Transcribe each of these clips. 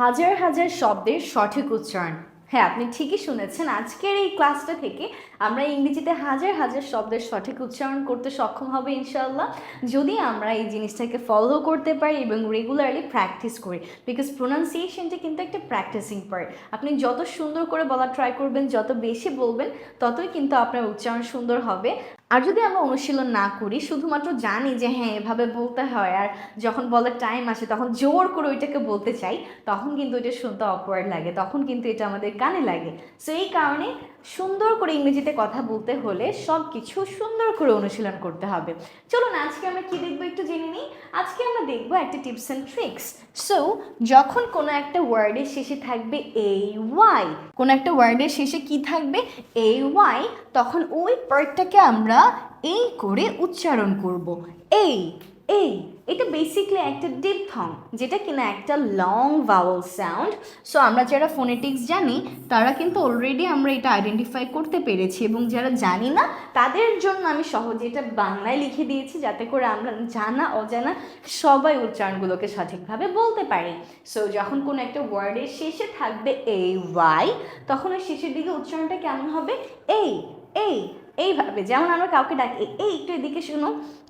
হাজার হাজার শব্দের সঠিক উচ্চারণ। হ্যাঁ আপনি ঠিকই শুনেছেন। আজকের এই ক্লাসটা থেকে আমরা ইংরেজিতে হাজার হাজার শব্দের সঠিক উচ্চারণ করতে সক্ষম হবে ইনশাল্লাহ যদি আমরা এই জিনিসটাকে ফলো করতে পারি এবং রেগুলারলি প্র্যাকটিস করি বিকজ প্রোনাউন্সিয়েশনটা কিন্তু একটা প্র্যাকটিসিং পার্ট আপনি যত সুন্দর করে বলা ট্রাই করবেন, যত বেশি বলবেন, ততই কিন্তু আপনার উচ্চারণ সুন্দর হবে। আর যদি আমরা অনুশীলন না করি, শুধুমাত্র জানি যে হ্যাঁ এভাবে বলতে হয় আর যখন বলার টাইম আসে, তখন জোর করে ওইটাকে বলতে চাই, তখন কিন্তু এটা শুনতে অকওয়ার্ড লাগে, তখন কিন্তু এটা আমাদের কানে লাগে। সো এই কারণে সুন্দর করে ইংরেজিতে কথা বলতে হলে সব কিছু সুন্দর করে অনুশীলন করতে হবে। চলুন, আজকে আমরা কি দেখব একটু জেনে নিই? আজকে আমরা দেখব একটা টিপস অ্যান্ড ট্রিক্স সো যখন কোনো একটা ওয়ার্ডের শেষে থাকবে এই ওয়াই কোনো একটা ওয়ার্ডের শেষে কি থাকবে? এই ওয়াই তখন ওই পার্টটাকে আমরা এই করে উচ্চারণ করব। এই এই, এটা বেসিকলি একটা ডিপথং যেটা কিনা একটা লং ভাওয়াল সাউন্ড সো আমরা যারা ফোনেটিক্স জানি, তারা কিন্তু অলরেডি আমরা এটা আইডেন্টিফাই করতে পেরেছি এবং যারা জানি না, তাদের জন্য আমি সহজে এটা বাংলায় লিখে দিয়েছি যাতে করে আমরা জানা, অজানা সবাই উচ্চারণগুলোকে সঠিকভাবে বলতে পারি। সো যখন কোনো একটা ওয়ার্ডের শেষে থাকবে এই ওয়াই তখন ওই শেষের দিকে উচ্চারণটা কেমন হবে? এই এই, এইভাবে, যেমন আমরা কাউকে ডাকি, এই একটু এদিকে শুনো,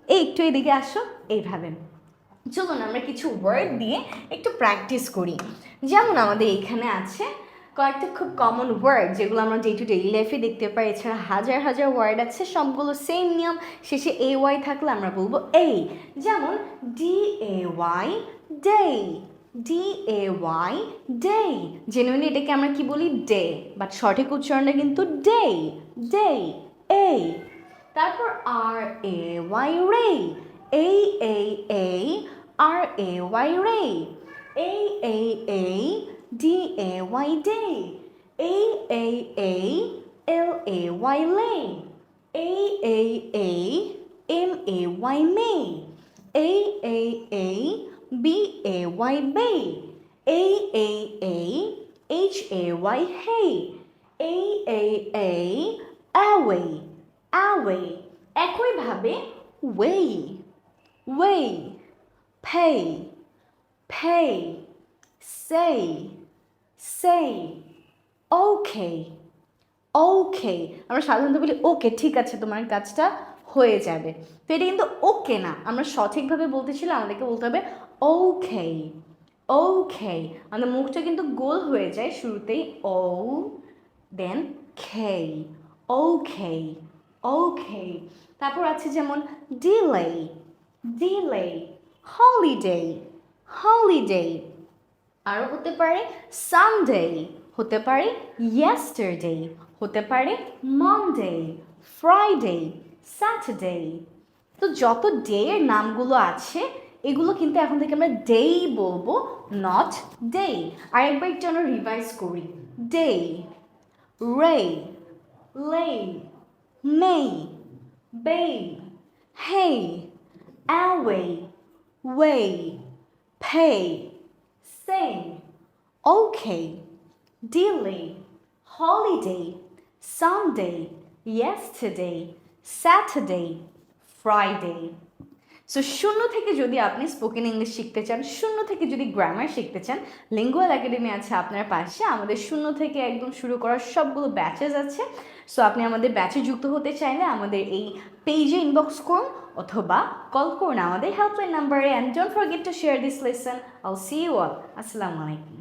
এই একটু এদিকে আসো, এইভাবে। চলুন আমরা কিছু ওয়ার্ড দিয়ে একটু প্র্যাকটিস করি। যেমন আমাদের এখানে আছে কয়েকটা খুব কমন ওয়ার্ড যেগুলো আমরা ডে টু ডেইলি লাইফে দেখতে পাই। এছাড়া হাজার হাজার ওয়ার্ড আছে, সবগুলো সেম নিয়ম। শেষে এ ওয়াই থাকলে আমরা বলব এই যেমন D A Y day D A Y day genuinely এটাকে আমরা কি বলি ডে বাট সঠিক উচ্চারণটা কিন্তু ডে ডে এই তারপর আর এ ওয়াই রে এই এই এই আর এ ওয়াই রে এই এই এই ডি এ ওয়াই ডে এই এই এই এল এ ওয়াই লে এই এই এই এম এ ওয়াই মে এই এই এই বি এ ওয়াই বে এই এই এই এইচ এ ওয়াই হে এই এই এই অ্যাওয়ে অ্যাওয়ে একইভাবে way way pay pay say say okay okay আমরা সাধারণত বলি ওকে ঠিক আছে, তোমার কাজটা হয়ে যাবে। তো এটা কিন্তু ওকে না। আমরা সঠিকভাবে বলতেছিলাম আমাদেরকে বলতে হবে ওকে ওকে আমাদের মুখটা কিন্তু গোল হয়ে যায় শুরুতেই। ও দেন খে ওকে ওকে তারপর আছে যেমন ডিলে ডিলে হলিডে হলিডে আরও হতে পারে সানডে হতে পারে ইয়েস্টারডে হতে পারে মানডে ফ্রাইডে স্যাটারডে তো যত ডে এর নামগুলো আছে এগুলো কিন্তু এখন থেকে আমরা ডেই বলবো নট ডে আরেকবার একটু আমরা রিভাইজ করি ডে রে লে মে babe, hey, away, way, pay, sing, okay, delay, holiday, Sunday, yesterday, Saturday, Friday. So শূন্য থেকে যদি আপনি স্পোকেন ইংলিশ শিখতে চান, শূন্য থেকে যদি গ্রামার শিখতে চান লিঙ্গুয়াল একাডেমি আছে আপনার পাশে। আমাদের শূন্য থেকে একদম শুরু করার সবগুলো ব্যাচেস আছে। সো আপনি আমাদের ব্যাচে যুক্ত হতে চাইলে আমাদের এই পেজে ইনবক্স করুন অথবা কল করুন আমাদের হেল্পলাইন নাম্বারে and don't forget to share this lesson I'll see you all আসসালামু আলাইকুম